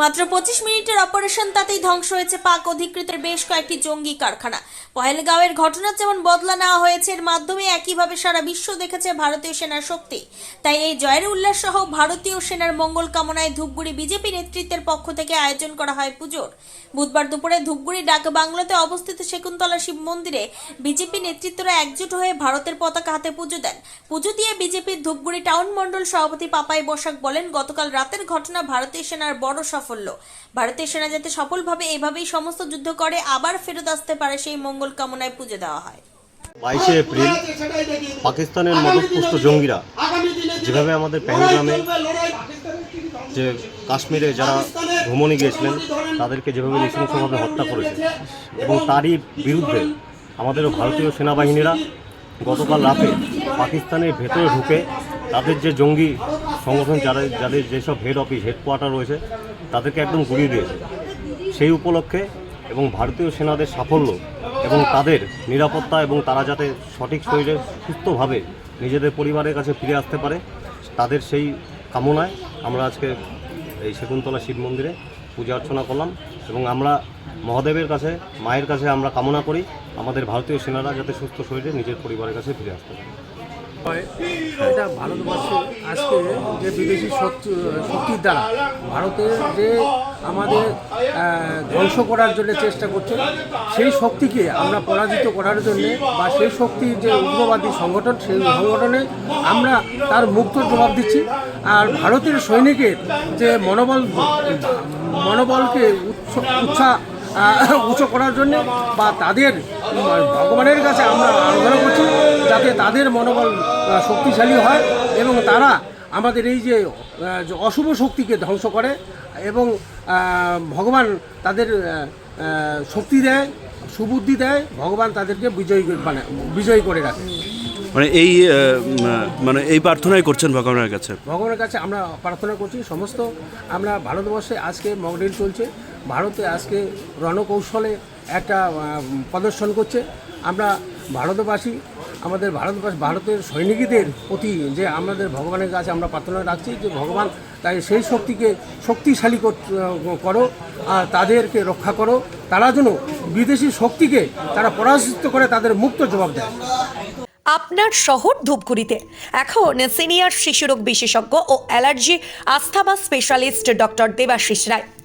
মাত্র পঁচিশ মিনিটের অপারেশন তাতেই ধ্বংস হয়েছে পাক অধিকৃতের বেশ কয়েকটি জঙ্গি কারখানা। পহেলগাঁওয়ের ঘটনা যেমন বদলা নেওয়া হয়েছে, এর মাধ্যমে একইভাবে সারা বিশ্ব দেখেছে ভারতীয় সেনার শক্তি। তাই এই জয়ের উল্লাস সহ ভারতীয় সেনার মঙ্গল কামনায় ধূপগুড়ি বিজেপি নেতৃত্বের পক্ষ থেকে আয়োজন করা হয় পুজোর। বুধবার দুপুরে ধূপগুড়ি ডাক বাংলোতে অবস্থিত শকুন্তলা শিব মন্দিরে বিজেপি নেতৃত্বরা একজোট হয়ে ভারতের পতাকা হাতে পুজো দেন। পুজো দিয়ে বিজেপির ধূপগুড়ি টাউন মন্ডল সভাপতি পাপাই বসাক বলেন, গতকাল রাতের ঘটনা ভারতীয় সেনার বড় সাফল্য। ভারতীয় সেনা যাতে সফলভাবে এভাবেই সমস্ত যুদ্ধ করে, আবার ফেরত আসতে পারে সেই মঙ্গল কামনায় পুজো দেওয়া হয়। বাইশে এপ্রিল পাকিস্তানের মদতপুষ্ট জঙ্গিরা যেভাবে আমাদের পেহেলগ্রামে যে কাশ্মীরে যারা ভ্রমণে গিয়েছিলেন, তাদেরকে যেভাবে নৃশংসভাবে হত্যা করেছে এবং তারই বিরুদ্ধে আমাদেরও ভারতীয় সেনাবাহিনীরা গতকাল রাতে পাকিস্তানের ভেতরে ঢুকে তাদের যে জঙ্গি সংগঠন, যারা যাদের যেসব হেড অফিস হেডকোয়ার্টার রয়েছে, তাদেরকে একদম গুড়িয়ে দিয়েছে। সেই উপলক্ষে এবং ভারতীয় সেনাদের সাফল্য এবং তাদের নিরাপত্তা এবং তারা যাতে সঠিক শরীরে সুস্থভাবে নিজেদের পরিবারের কাছে ফিরে আসতে পারে, তাদের সেই কামনায় আমরা আজকে এই শকুন্তলা শিব মন্দিরে পূজা অর্চনা করলাম এবং আমরা মহাদেবের কাছে, মায়ের কাছে আমরা কামনা করি, আমাদের ভারতীয় সেনারা যাতে সুস্থ শরীরে নিজের পরিবারের কাছে ফিরে আসতে পারে। এটা ভারতবর্ষে আজকে যে বিদেশি শক্তি, শক্তির দ্বারা ভারতের যে আমাদের ধ্বংস করার জন্য চেষ্টা করছে, সেই শক্তিকে আমরা পরাজিত করার জন্য বা সেই শক্তির যে উগ্রবাদী সংগঠন, সেই সংগঠনে আমরা তার মুক্ত জবাব দিচ্ছি। আর ভারতের সৈনিকের যে মনোবল, মনোবলকে উৎস উৎসাহ উঁচু করার জন্য বা তাদের ভগবানের কাছে আমরা আরাধনা করছি। যাতে তাদের মনোবল শক্তিশালী হয় এবং তারা আমাদের এই যে অশুভ শক্তিকে ধ্বংস করে এবং ভগবান তাদের শক্তি দেয় সুবুদ্ধি দেয় ভগবান তাদেরকে বিজয়ী মানে বিজয়ী করে রাখে। মানে এই মানে এই প্রার্থনাই করছেন ভগবানের কাছে? ভগবানের কাছে আমরা প্রার্থনা করছি সমস্ত আমরা ভারতবর্ষে আজকে মকড্রিল চলছে। ভারতে আজকে রণকৌশলে একটা প্রদর্শন করছে। আমরা ভারতবাসী আমাদের ভারতবাসী ভারতের সৈনিকদের প্রতি যে আমাদের ভগবানের কাছে আমরা প্রার্থনা রাখছি যে ভগবান তাই সেই শক্তিকে শক্তিশালী করো আর তাদেরকে রক্ষা করো। তারা যেন বিদেশি শক্তিকে তারা পরাজিত করে তাদের মুক্ত জবাব দেয়। আপনার শহর ধূপগুড়িতে। এখন সিনিয়র শিশুরোগ বিশেষজ্ঞ ও allergy asthma specialist doctor Debashis Roy.